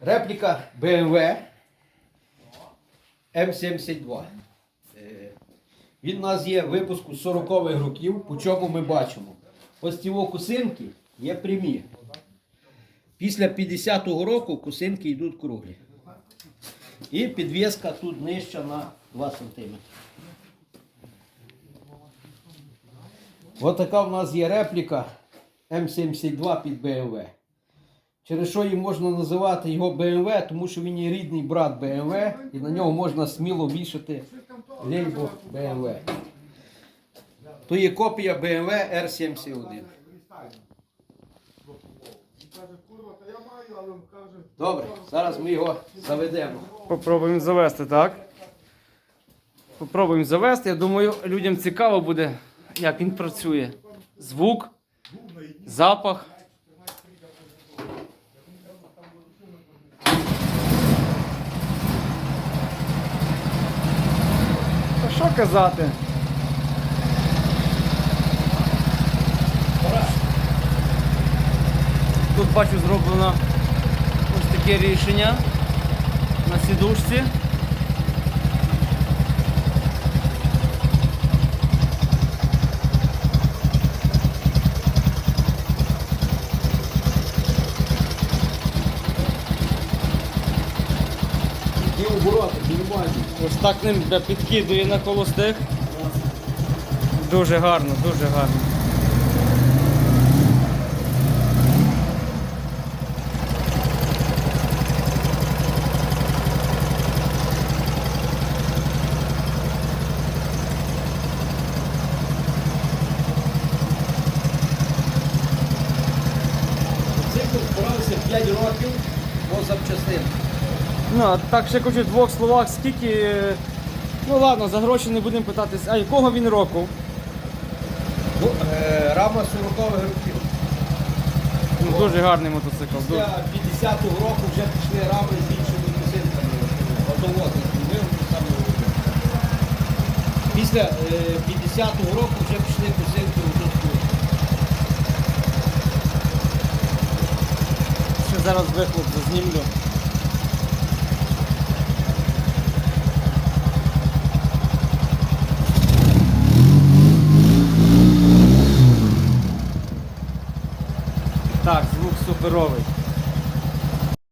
Репліка BMW М72. Е, Він у нас є випуску 40-х років, по чому ми бачимо. Ось ці кусинки є прямі. Після 50-го року кусинки йдуть круглі. І підвіска тут нижча на 2 см. Ось така в нас є репліка М72 під BMW. Через що її можна називати його BMW, тому що він є рідний брат BMW, і на нього можна сміло вішати лейбл BMW. То є копія BMW R71. Добре, зараз ми його заведемо. Попробуємо завести, так? Попробуємо завести. Я думаю, людям цікаво буде, як він працює. Звук, запах. Казати? Тут бачу зроблено ось таке рішення на сідушці. Обороти, нормальні. Ось так ним підкидує на холостих. Дуже гарно, дуже гарно. Цикл збирався 5 років по запчастин. Ну, а так ще хочу в двох словах, скільки. е, Ну ладно, за гроші не будемо питатись. А якого він року? Ну, е, рама 40-х років. Ну, дуже гарний мотоцикл. Дуже. Після 50-го року вже пішли рами з іншими зробив саме робив. Після е, 50-го року вже пішли косинки у тут. Ще зараз вихлоп зазнімлю. Так, звук суперовий.